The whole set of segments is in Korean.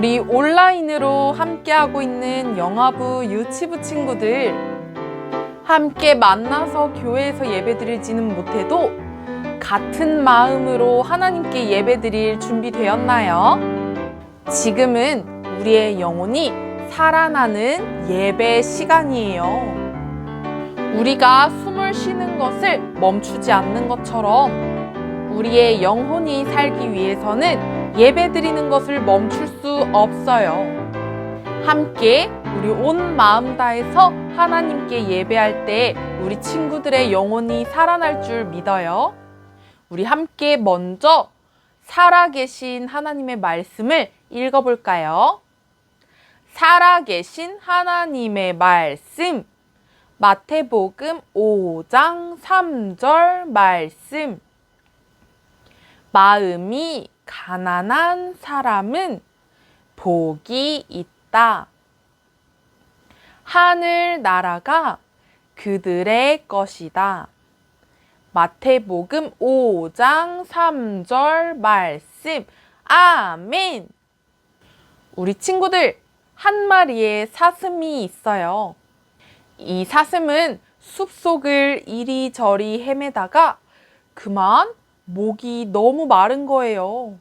우리 온라인으로 함께하고 있는 영화부 유치부 친구들 함께 만나서 교회에서 예배드리지는 못해도 같은 마음으로 하나님께 예배드릴 준비되었나요? 지금은 우리의 영혼이 살아나는 예배 시간이에요. 우리가 숨을 쉬는 것을 멈추지 않는 것처럼 우리의 영혼이 살기 위해서는 예배 드리는 것을 멈출 수 없어요. 함께 우리 온 마음 다해서 하나님께 예배할 때 우리 친구들의 영혼이 살아날 줄 믿어요. 우리 함께 먼저 살아계신 하나님의 말씀을 읽어볼까요? 살아계신 하나님의 말씀. 마태복음 5장 3절 말씀. 마음이 가난한 사람은 복이 있다. 하늘 나라가 그들의 것이다. 마태복음 5장 3절 말씀. 아멘. 우리 친구들, 한 마리의 사슴이 있어요. 이 사슴은 숲속을 이리저리 헤매다가 그만 목이 너무 마른 거예요.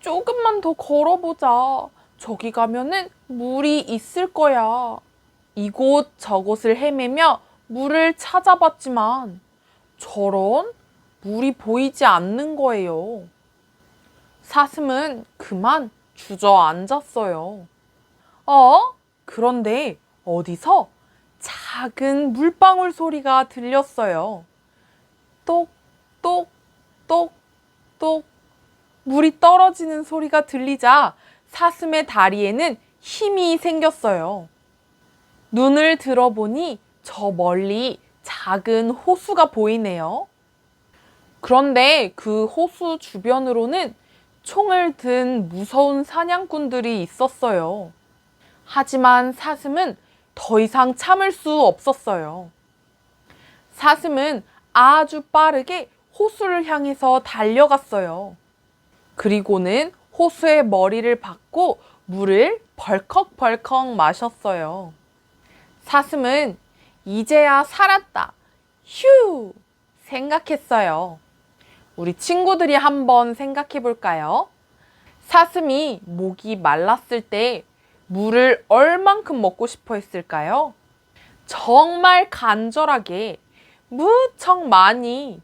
조금만 더 걸어보자. 저기 가면은 물이 있을 거야. 이곳 저곳을 헤매며 물을 찾아봤지만 저런 물이 보이지 않는 거예요. 사슴은 그만 주저앉았어요. 어? 그런데 어디서 작은 물방울 소리가 들렸어요. 똑, 똑, 똑, 똑. 물이 떨어지는 소리가 들리자 사슴의 다리에는 힘이 생겼어요. 눈을 들어보니 저 멀리 작은 호수가 보이네요. 그런데 그 호수 주변으로는 총을 든 무서운 사냥꾼들이 있었어요. 하지만 사슴은 더 이상 참을 수 없었어요. 사슴은 아주 빠르게 호수를 향해서 달려갔어요. 그리고는 호수의 머리를 박고 물을 벌컥벌컥 마셨어요. 사슴은 이제야 살았다. 휴! 생각했어요. 우리 친구들이 한번 생각해 볼까요? 사슴이 목이 말랐을 때 물을 얼만큼 먹고 싶어 했을까요? 정말 간절하게 무척 많이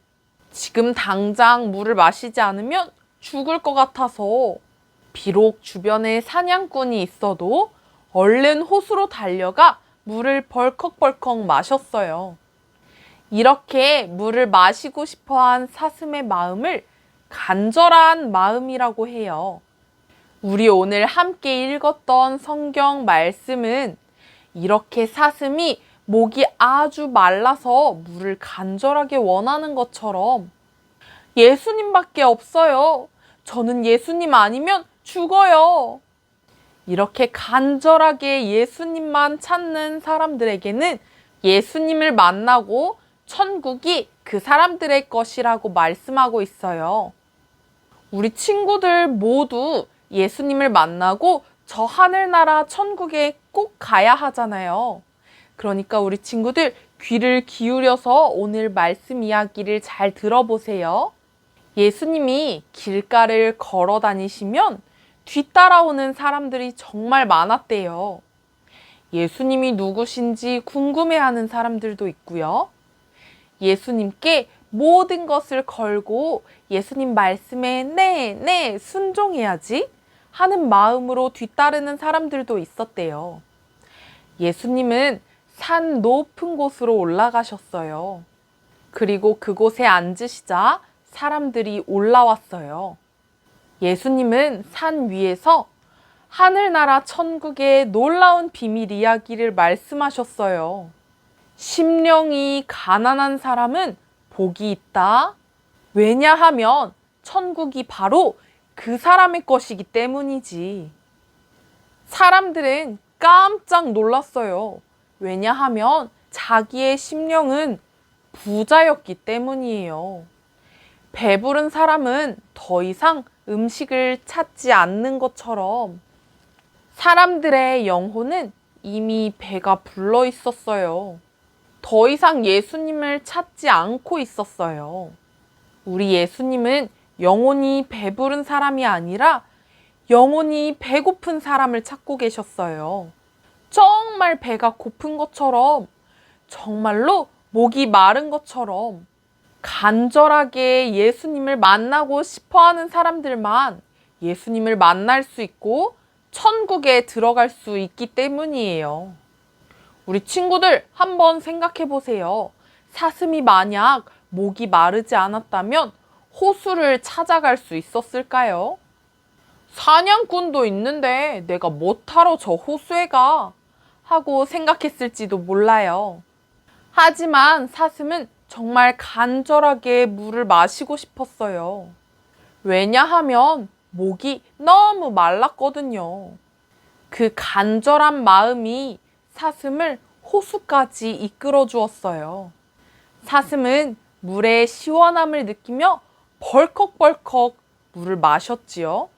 지금 당장 물을 마시지 않으면 죽을 것 같아서 비록 주변에 사냥꾼이 있어도 얼른 호수로 달려가 물을 벌컥벌컥 마셨어요. 이렇게 물을 마시고 싶어 한 사슴의 마음을 간절한 마음이라고 해요. 우리 오늘 함께 읽었던 성경 말씀은 이렇게 사슴이 목이 아주 말라서 물을 간절하게 원하는 것처럼 예수님밖에 없어요. 저는 예수님 아니면 죽어요. 이렇게 간절하게 예수님만 찾는 사람들에게는 예수님을 만나고 천국이 그 사람들의 것이라고 말씀하고 있어요. 우리 친구들 모두 예수님을 만나고 저 하늘나라 천국에 꼭 가야 하잖아요. 그러니까 우리 친구들 귀를 기울여서 오늘 말씀 이야기를 잘 들어보세요. 예수님이 길가를 걸어 다니시면 뒤따라오는 사람들이 정말 많았대요. 예수님이 누구신지 궁금해하는 사람들도 있고요. 예수님께 모든 것을 걸고 예수님 말씀에 네, 네, 순종해야지 하는 마음으로 뒤따르는 사람들도 있었대요. 예수님은 산 높은 곳으로 올라가셨어요. 그리고 그곳에 앉으시자 사람들이 올라왔어요. 예수님은 산 위에서 하늘나라 천국의 놀라운 비밀 이야기를 말씀하셨어요. 심령이 가난한 사람은 복이 있다. 왜냐하면 천국이 바로 그 사람의 것이기 때문이지. 사람들은 깜짝 놀랐어요. 왜냐하면 자기의 심령은 부자였기 때문이에요. 배부른 사람은 더 이상 음식을 찾지 않는 것처럼 사람들의 영혼은 이미 배가 불러 있었어요. 더 이상 예수님을 찾지 않고 있었어요. 우리 예수님은 영혼이 배부른 사람이 아니라 영혼이 배고픈 사람을 찾고 계셨어요. 정말 배가 고픈 것처럼, 정말로 목이 마른 것처럼, 간절하게 예수님을 만나고 싶어 하는 사람들만 예수님을 만날 수 있고 천국에 들어갈 수 있기 때문이에요. 우리 친구들 한번 생각해 보세요. 사슴이 만약 목이 마르지 않았다면 호수를 찾아갈 수 있었을까요? 사냥꾼도 있는데 내가 못하러 저 호수에 가? 하고 생각했을지도 몰라요. 하지만 사슴은 정말 간절하게 물을 마시고 싶었어요. 왜냐하면 목이 너무 말랐거든요. 그 간절한 마음이 사슴을 호수까지 이끌어 주었어요. 사슴은 물의 시원함을 느끼며 벌컥벌컥 물을 마셨지요.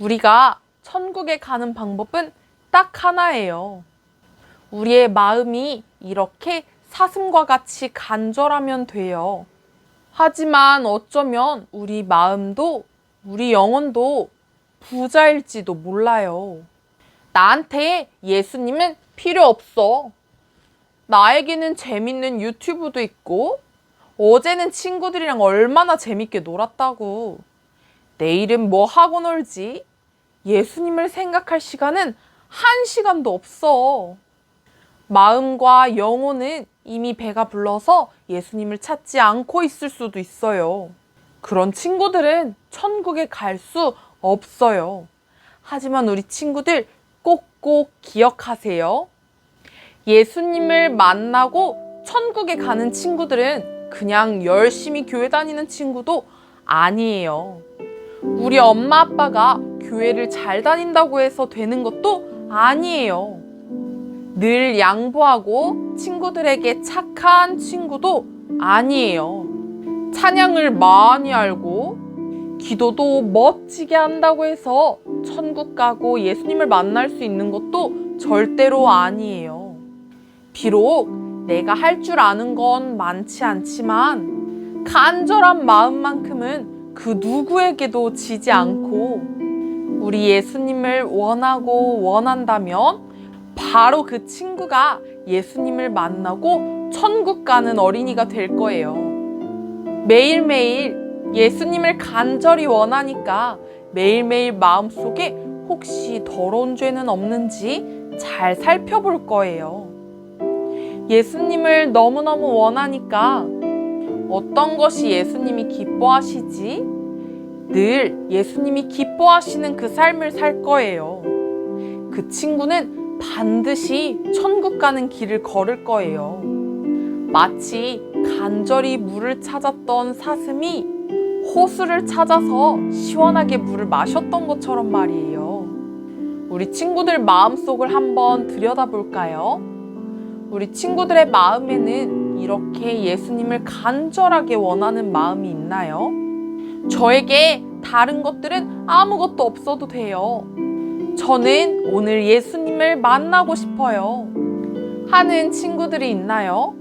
우리가 천국에 가는 방법은 딱 하나예요. 우리의 마음이 이렇게 사슴과 같이 간절하면 돼요. 하지만 어쩌면 우리 마음도 우리 영혼도 부자일지도 몰라요. 나한테 예수님은 필요 없어. 나에게는 재밌는 유튜브도 있고, 어제는 친구들이랑 얼마나 재밌게 놀았다고. 내일은 뭐 하고 놀지? 예수님을 생각할 시간은 한 시간도 없어. 마음과 영혼은 이미 배가 불러서 예수님을 찾지 않고 있을 수도 있어요. 그런 친구들은 천국에 갈 수 없어요. 하지만 우리 친구들 꼭꼭 기억하세요. 예수님을 만나고 천국에 가는 친구들은 그냥 열심히 교회 다니는 친구도 아니에요. 우리 엄마 아빠가 교회를 잘 다닌다고 해서 되는 것도 아니에요. 늘 양보하고 친구들에게 착한 친구도 아니에요. 찬양을 많이 알고 기도도 멋지게 한다고 해서 천국 가고 예수님을 만날 수 있는 것도 절대로 아니에요. 비록 내가 할 줄 아는 건 많지 않지만 간절한 마음만큼은 그 누구에게도 지지 않고 우리 예수님을 원하고 원한다면 바로 그 친구가 예수님을 만나고 천국 가는 어린이가 될 거예요. 매일매일 예수님을 간절히 원하니까 매일매일 마음속에 혹시 더러운 죄는 없는지 잘 살펴볼 거예요. 예수님을 너무너무 원하니까 어떤 것이 예수님이 기뻐하시지? 늘 예수님이 기뻐하시는 그 삶을 살 거예요. 그 친구는 반드시 천국 가는 길을 걸을 거예요. 마치 간절히 물을 찾았던 사슴이 호수를 찾아서 시원하게 물을 마셨던 것처럼 말이에요. 우리 친구들 마음속을 한번 들여다볼까요? 우리 친구들의 마음에는 이렇게 예수님을 간절하게 원하는 마음이 있나요? 저에게 다른 것들은 아무것도 없어도 돼요. 저는 오늘 예수님을 만나고 싶어요. 하는 친구들이 있나요?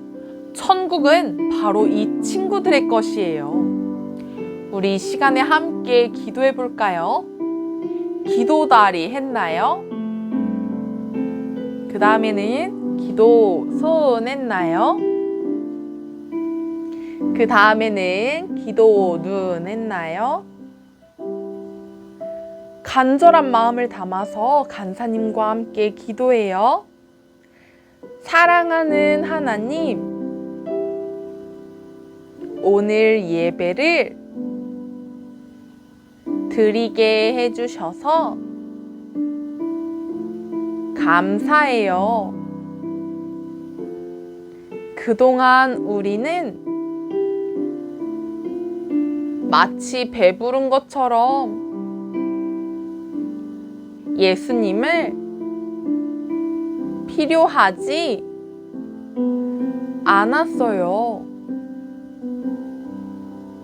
천국은 바로 이 친구들의 것이에요. 우리 이 시간에 함께 기도해 볼까요? 기도다리 했나요? 그 다음에는 기도 손 했나요? 그 다음에는 기도 눈 했나요? 간절한 마음을 담아서 간사님과 함께 기도해요. 사랑하는 하나님, 오늘 예배를 드리게 해주셔서 감사해요. 그동안 우리는 마치 배부른 것처럼 예수님을 필요하지 않았어요.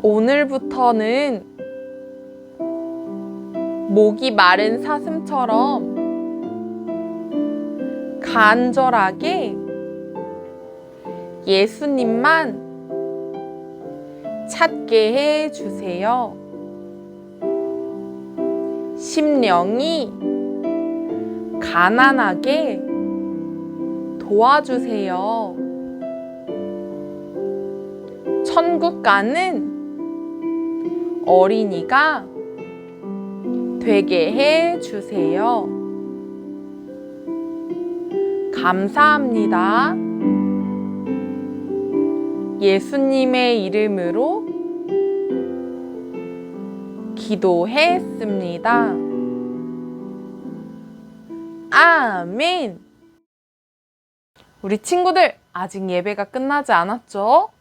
오늘부터는 목이 마른 사슴처럼 간절하게 예수님만 찾게 해 주세요. 심령이 가난하게 도와주세요. 천국 가는 어린이가 되게 해 주세요. 감사합니다. 예수님의 이름으로 기도했습니다. 아멘. 우리 친구들 아직 예배가 끝나지 않았죠?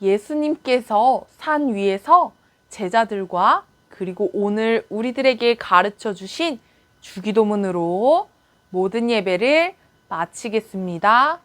예수님께서 산 위에서 제자들과 그리고 오늘 우리들에게 가르쳐 주신 주기도문으로 모든 예배를 마치겠습니다.